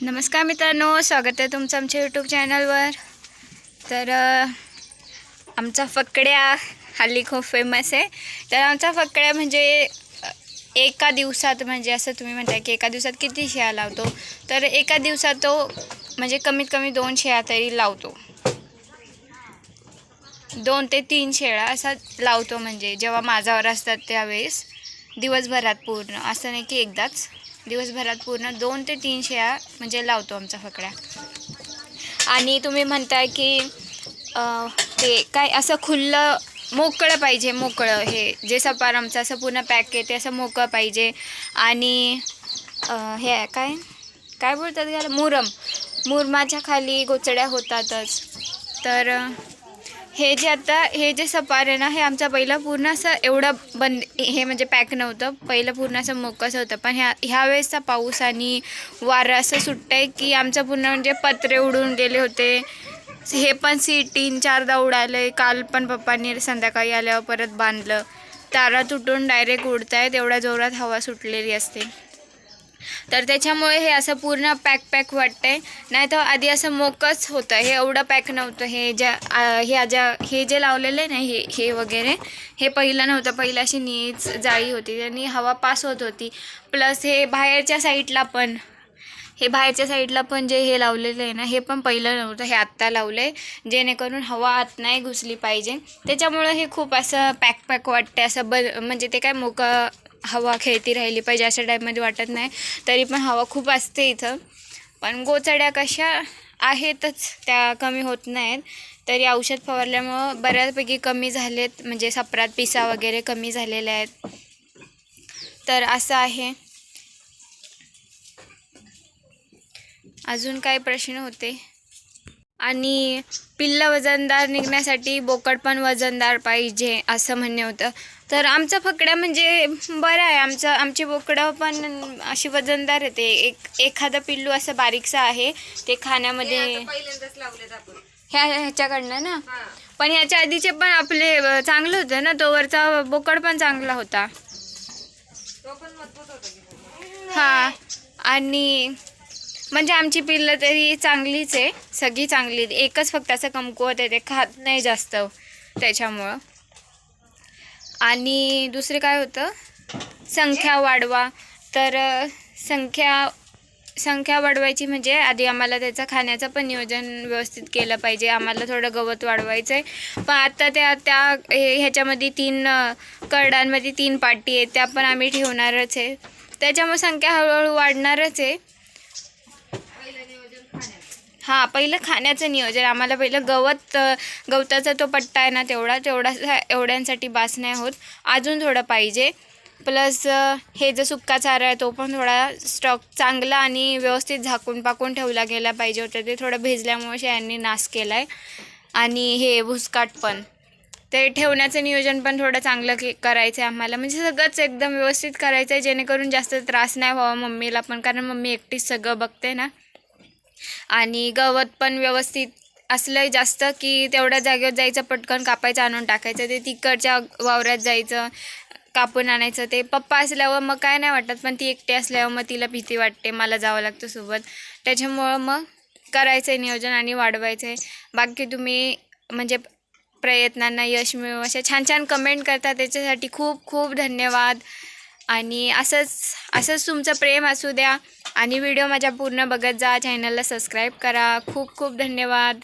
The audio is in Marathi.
नमस्कार मित्रांनो स्वागत आहे तुमचं आमच्या यूट्यूब चॅनलवर तर आमचा फकड्या हल्ली खूप फेमस आहे. तर आमचा फकड्या म्हणजे एका दिवसात म्हणजे असं तुम्ही म्हणताय की एका दिवसात किती शेळ्या लावतो? तर एका दिवसात तो म्हणजे कमीत कमी दोन शेळ्या तरी लावतो. दोन ते तीन शेळ्या असा लावतो म्हणजे जेव्हा माझावर असतात त्यावेळेस. दिवसभरात पूर्ण. असं नाही की एकदाच. दिवसभरात पूर्ण दोन ते तीन शेळ्या म्हणजे लावतो आमचा फकड्या. आणि तुम्ही म्हणताय की ते काय असं खुल्लं मोकळं पाहिजे मोकळं हे जे सपार आमचं असं पूर्ण पॅक आहे ते असं मोकळं पाहिजे. आणि हे आहे काय? काय बोलतात त्याला? मुरम. मुरमाच्या खाली गोचड्या होतातच. तर हे जे आता हे जे सपार आहे ना हे आमचा पहिला पूर्ण असं एवढं बंद हे म्हणजे पॅक नव्हतं. पहिलं पूर्ण असं मोकसं होतं. पण ह्या ह्या वेळेसचा पाऊस आणि वारं असं सुटतं आहे की आमचं पूर्ण म्हणजे पत्रे उडून गेले होते. हे पण सी तीन चारदा उडालं आहे काल पण पप्पांनी संध्याकाळी आल्यावर परत बांधलं. तारा तुटून डायरेक्ट उडत आहेत एवढ्या जोरात हवा सुटलेली असते. तर त्याच्यामुळे हे असं पूर्ण पॅक पॅक वाटतंय. नाही तर आधी असं मोकच होतं. हे एवढं पॅक नव्हतं. हे ज्या हे ज्या हे जे लावलेलं आहे ना हे हे वगैरे हे पहिलं नव्हतं. पहिलं अशी नीच जाळी होती. त्यांनी हवा पास होत होती. प्लस हे बाहेरच्या साईडला पण हे बाहेरच्या साईडला पण जे हे लावलेलं आहे ना हे पण पहिलं नव्हतं. हे आत्ता लावलं आहे जेणेकरून हवा आत नाही घुसली पाहिजे. त्याच्यामुळं हे खूप असं पॅक पॅक वाटते असं ब म्हणजे ते काय मोकं हवा खेळती राहिली पाहिजे अशा टाईपमध्ये वाटत नाही. तरी पण हवा खूप असते इथं. पण गोचड्या कशा आहेतच त्या कमी होत नाहीत. तरी औषध फवारल्यामुळं बऱ्यापैकी कमी झालेत. म्हणजे सपरात पिसा वगैरे कमी झालेल्या आहेत. तर असं आहे. अजून काय प्रश्न होते? आणि पिल्ल वजनदार निघण्यासाठी बोकड पण वजनदार पाहिजे असं म्हणणे होतं. तर आमचं फकड्या म्हणजे बरं आहे. आमचं आमची बोकडं पण अशी वजनदार येते एक एखादं पिल्लू असं बारीकसं आहे ते खाण्यामध्ये ह्या ह्याच्याकडनं ना? पण ह्याच्या आधीचे पण आपले चांगलं होतं ना? तो वरचा बोकड पण चांगला होता. हा. आणि म्हणजे आमची पिल्लं तरी चांगलीच आहे. सगळी चांगली एकच फक्त असं कमकुवत आहे ते खात नाही जास्त त्याच्यामुळं. आणि दुसरे काय होतं? संख्या वाढवा. तर संख्या संख्या वाढवायची म्हणजे आधी आम्हाला त्याचं खाण्याचं पण नियोजन व्यवस्थित केलं पाहिजे. आम्हाला थोडं गवत वाढवायचं आहे. पण आता त्या त्या हे- ह्याच्यामध्ये तीन करडांमध्ये तीन पाटी आहेत. त्या पण आम्ही ठेवणारच आहे. त्याच्यामुळे संख्या हळूहळू वाढणारच आहे. हां पहिलं खाण्याचं नियोजन. आम्हाला पहिलं गवत गवताचा तो पट्टा आहे ना तेवढा तेवढा एवढ्यांसाठी बास नाही होत. अजून थोडं पाहिजे. प्लस हे जो सुक्का चारा आहे तो पण थोडा स्टॉक चांगला आणि व्यवस्थित झाकून पाकून ठेवला गेला पाहिजे होतं. ते थोडं भिजल्यामुळे शेळ्यांनी नाश केला आहे आणि हे भुसकाट पण. ते ठेवण्याचं नियोजन पण थोडं चांगलं के करायचं आहे आम्हाला. म्हणजे सगळंच एकदम व्यवस्थित करायचं आहे जेणेकरून जास्त त्रास नाही व्हावा मम्मीला पण. कारण मम्मी एकटीच सगळं बघते ना. आणि गवत पण व्यवस्थित असलं जास्त की तेवढ्या जागेवर जायचं पटकन कापायचं आणून टाकायचं. ते तिकडच्या वावरात जायचं कापून आणायचं. ते पप्पा असल्यावर मग काय नाही वाटत पण ती एकटी असल्यावर मग तिला भीती वाटते. मला जावं लागतं सोबत. त्याच्यामुळं मग करायचं आहे नियोजन आणि वाढवायचं आहे बाकी तुम्ही म्हणजे प्रयत्नांना यश मिळू अशा छान छान कमेंट करता. त्याच्यासाठी खूप खूप धन्यवाद. आणि असंच असंच तुमचं प्रेम असू द्या. आणि व्हिडिओ माझ्या पूर्ण बघत जा. चॅनलला सबस्क्राईब करा. खूप खूप धन्यवाद.